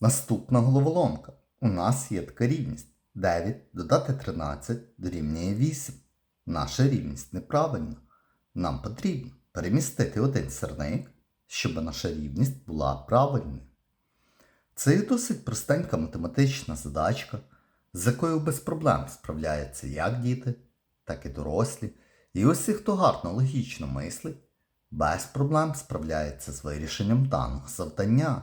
Наступна головоломка. У нас є така рівність. 9 додати 13 дорівнює 8. Наша рівність неправильна. Нам потрібно перемістити один сірник, щоб наша рівність була правильною. Це є досить простенька математична задачка, з якою без проблем справляються як діти, так і дорослі. І усі, хто гарно логічно мислить, без проблем справляється з вирішенням даного завдання.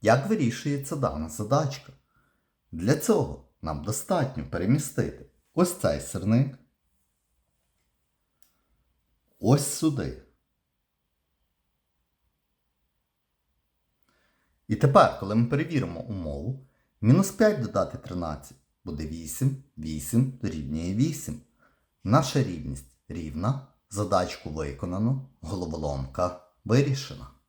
Як вирішується дана задачка? Для цього нам достатньо перемістити ось цей сирник, ось сюди. І тепер, коли ми перевіримо умову, мінус 5 додати 13 буде 8, 8 дорівнює 8. Наша рівність рівна, задачку виконано, головоломка вирішена.